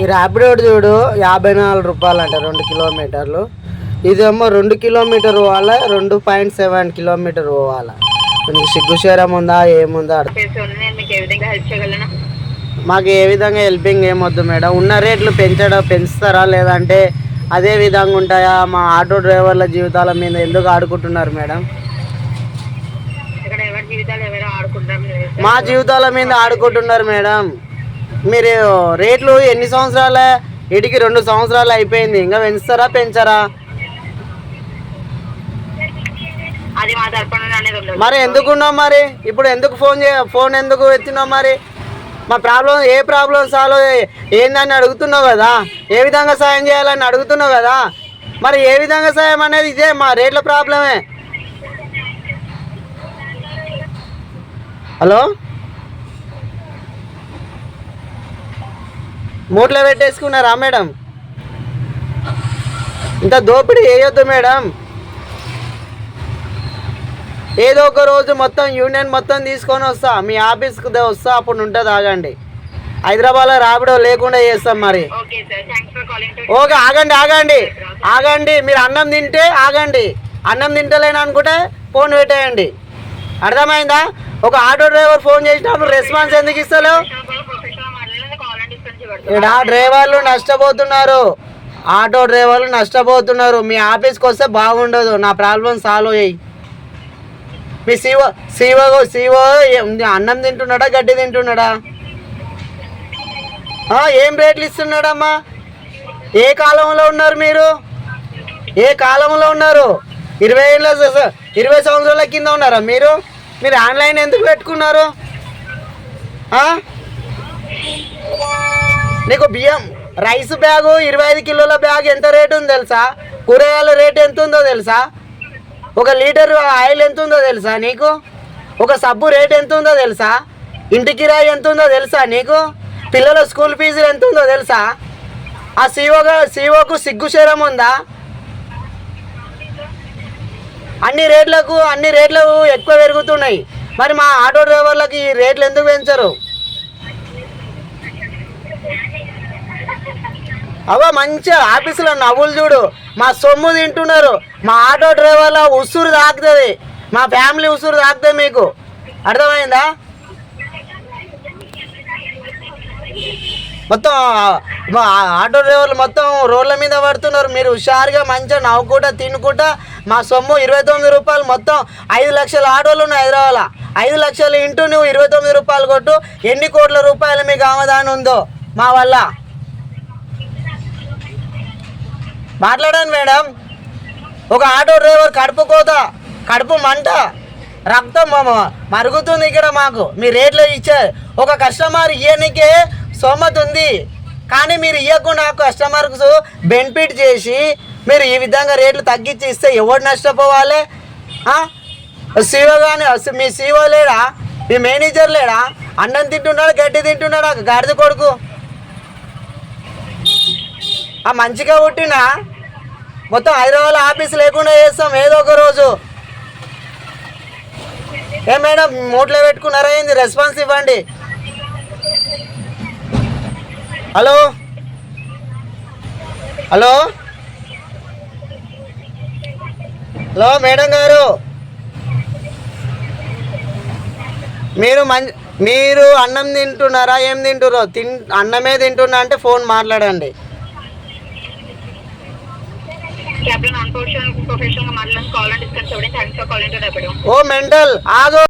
ఈ ర్యాపిడ్ చూడు యాభై నాలుగు రూపాయలు అంట రెండు కిలోమీటర్లు. ఇదేమో రెండు కిలోమీటర్ పోవాలా రెండు పాయింట్ సెవెన్ కిలోమీటర్ పోవాలా? మీకు సిగ్గుశరం ఉందా ఏముందా? మీకు ఏ విధంగా హెల్పింగ్ ఏమొద్దు మేడం. ఉన్న రేట్లు పెంచడం పెంచుతారా లేదంటే అదే విధంగా ఉంటాయా? మా ఆటో డ్రైవర్ల జీవితాల మీద ఎందుకు ఆడుకుంటున్నారు మేడం. మా జీవితాల మీద ఆడుకుంటున్నారు మేడం. మీరు రేట్లు ఎన్ని సంవత్సరాల ఇటుకి రెండు సంవత్సరాలు అయిపోయింది ఇంకా పెంచుతారా పెంచరా? మరి ఎందుకున్నావు మరి? ఇప్పుడు ఎందుకు ఫోన్ చే ఫోన్ ఎందుకు ఎత్తినావు మరి? మా ప్రాబ్లం ఏ ప్రాబ్లం సాల్వ్ ఏందని అడుగుతున్నావు కదా? ఏ విధంగా సాయం చేయాలని అడుగుతున్నావు కదా? మరి ఏ విధంగా సాయం అనేది ఇదే మా రేట్ల ప్రాబ్లమే. హలో? మూట్లో పెట్టేసుకున్నారా మేడం. ఇంత దోపిడీ వేయొద్దు మేడం. ఏదో ఒక రోజు మొత్తం యూనియన్ మొత్తం తీసుకొని వస్తా మీ ఆఫీస్కి వస్తా అప్పుడు ఉంటుంది ఆగండి హైదరాబాద్లో రాబడో లేకుండా చేస్తాం మరి. ఓకే ఆగండి ఆగండి. ఆగండి మీరు అన్నం తింటే ఆగండి. అన్నం తింటలేను అనుకుంటే ఫోన్ పెట్టేయండి. అర్థమైందా? ఒక ఆటో డ్రైవర్ ఫోన్ చేసినప్పుడు రెస్పాన్స్ ఎందుకు ఇస్తలేవు? ఇక్కడ డ్రైవర్లు నష్టపోతున్నారు. ఆటో డ్రైవర్లు నష్టపోతున్నారు. మీ ఆఫీస్కి వస్తే బాగుండదు. నా ప్రాబ్లం సాల్వ్ అయ్యి మీ సీఓ సీఓ సీఓ అన్నం తింటున్నాడా గడ్డి తింటున్నాడా? ఏం రేట్లు ఇస్తున్నాడమ్మా? ఏ కాలంలో ఉన్నారు మీరు? ఏ కాలంలో ఉన్నారు? ఇరవై ఏళ్ళ స- ఇరవై సంవత్సరాల కింద ఉన్నారా మీరు? మీరు ఆన్లైన్ ఎందుకు పెట్టుకున్నారు? నీకు బియ్యం రైస్ బ్యాగు ఇరవై ఐదు కిలోల బ్యాగ్ ఎంత రేటు ఉందో తెలుసా? కూరగాయల రేట్ ఎంత ఉందో తెలుసా? ఒక లీటర్ ఆయిల్ ఎంత ఉందో తెలుసా నీకు? ఒక సబ్బు రేట్ ఎంత ఉందో తెలుసా? ఇంటి కిరాయి ఎంత ఉందో తెలుసా నీకు? పిల్లల స్కూల్ ఫీజు ఎంత ఉందో తెలుసా? ఆ సీఓగా సీఓకు సిగ్గు శరం ఉందా? అన్ని రేట్లకు అన్ని రేట్లు ఎక్కువ పెరుగుతున్నాయి. మరి మా ఆటో డ్రైవర్లకు ఈ రేట్లు ఎందుకు పెంచరు? అవ్వ మంచిగా ఆఫీసులో నవ్వులు చూడు. మా సొమ్ము తింటున్నారు. మా ఆటో డ్రైవర్ల ఉసురు తాకుతుంది. మా ఫ్యామిలీ ఉసురు తాకుతుంది మీకు. అర్థమైందా? మొత్తం మా ఆటో డ్రైవర్లు మొత్తం రోడ్ల మీద పడుతున్నారు. మీరు హుషారుగా మంచిగా నవ్వుకుంటా తినుకుంటా మా సొమ్ము ఇరవై తొమ్మిది రూపాయలు మొత్తం ఐదు లక్షల ఆటోలు ఉన్నాయి హైదరాబాద్లో. ఐదు లక్షలు ఇంటూ నువ్వు ఇరవై తొమ్మిది రూపాయలు కొట్టు. ఎన్ని కోట్ల రూపాయలు మీకు ఆమదాని ఉందో మా వల్ల? మాట్లాడాను మేడం. ఒక ఆటో డ్రైవర్ కడుపు కోత కడుపు మంట రక్తం మ- మరుగుతుంది ఇక్కడ మాకు. మీ రేట్లు ఇచ్చే ఒక కస్టమర్ ఇయ్యనికే సోమత ఉంది. కానీ మీరు ఇవ్వకుండా కస్టమర్స్ బెనిఫిట్ చేసి మీరు ఈ విధంగా రేట్లు తగ్గించి ఇస్తే ఎవడు నష్టపోవాలి? సీఓ కానీ మీ సీఓ లేడా? మీ మేనేజర్ లేడా? అన్నం తింటున్నాడు? గడ్డి తింటున్నాడు? ఆ గాడిద కొడుకు? ఆ మంచిగా పుట్టినా? మొత్తం హైదరాబాద్ ఆఫీస్ లేకుండా చేస్తాం ఏదో ఒక రోజు. ఏ మేడం మూట్లో పెట్టుకున్నారా ఏంది? రెస్పాన్స్ ఇవ్వండి. హలో? హలో? హలో మేడం గారు. మీరు మం మీరు అన్నం తింటున్నారా? ఏం తింటున్నారో తిన్ అన్నమే తింటున్నా అంటే ఫోన్ మాట్లాడండి. ఓ మెంటల్ ఆగో.